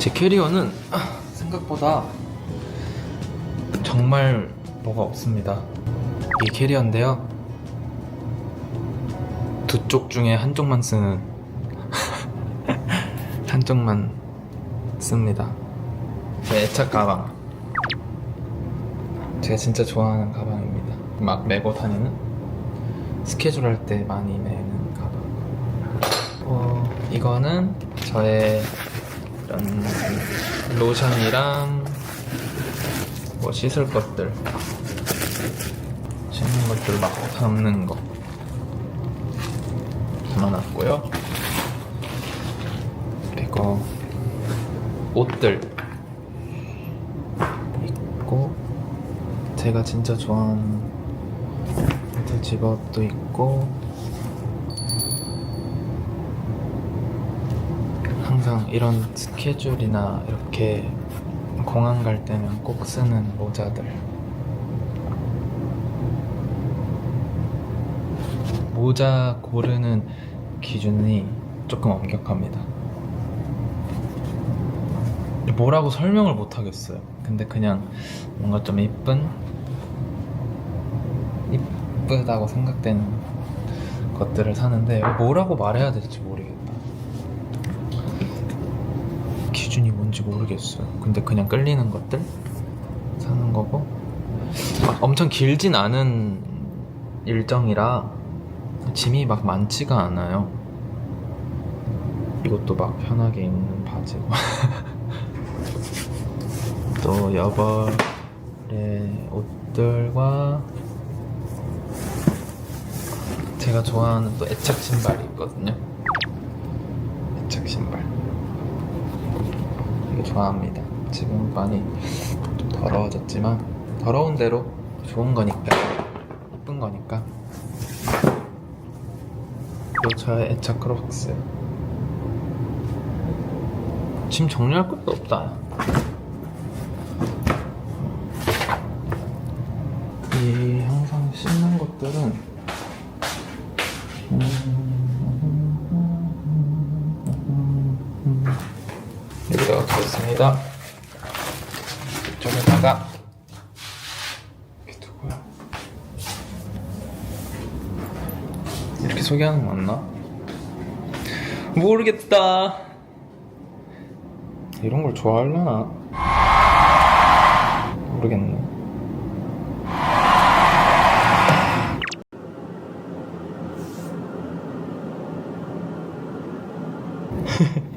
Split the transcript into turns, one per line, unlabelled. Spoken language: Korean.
제 캐리어는 생각보다 정말 뭐가 없습니다. 이 캐리어인데요. 두 쪽 중에 한쪽만 쓰는 한쪽만 씁니다. 제 애착 가방. 제가 진짜 좋아하는 가방입니다. 막 메고 다니는 스케줄 할 때 많이 메는 가방. 어, 이거는 저의 이런 로션이랑 뭐 씻을 것들 씻는 것들 막 담는 거 담아놨고요. 그리고 옷들 있고 제가 진짜 좋아하는 제 집업도 있고 항상 이런 스케줄이나 이렇게 공항 갈 때면 꼭 쓰는 모자들. 모자 고르는 기준이 조금 엄격합니다. 뭐라고 설명을 못 하겠어요. 근데 그냥 뭔가 좀 이쁜 이쁘다고 생각되는 것들을 사는데 뭐라고 말해야 될지 모르겠다. 기준이 뭔지 모르겠어요. 근데 그냥 끌리는 것들 사는 거고 막 엄청 길진 않은 일정이라 짐이 막 많지가 않아요. 이것도 막 편하게 입는 바지고 또 여벌의 옷들과 제가 좋아하는 또 애착 신발이 있거든요. 애착 신발. 되게 좋아합니다. 지금 많이 좀 더러워졌지만 더러운 대로 좋은 거니까 예쁜 거니까. 또 저의 애착 크록스. 짐 정리할 것도 없다. 이 항상 씻는 것들은 여 있습니다. 이쪽에다가 이렇게 이렇게 소개하는 거 맞나? 모르겠다. 이런 걸 좋아하려나? 모르겠네.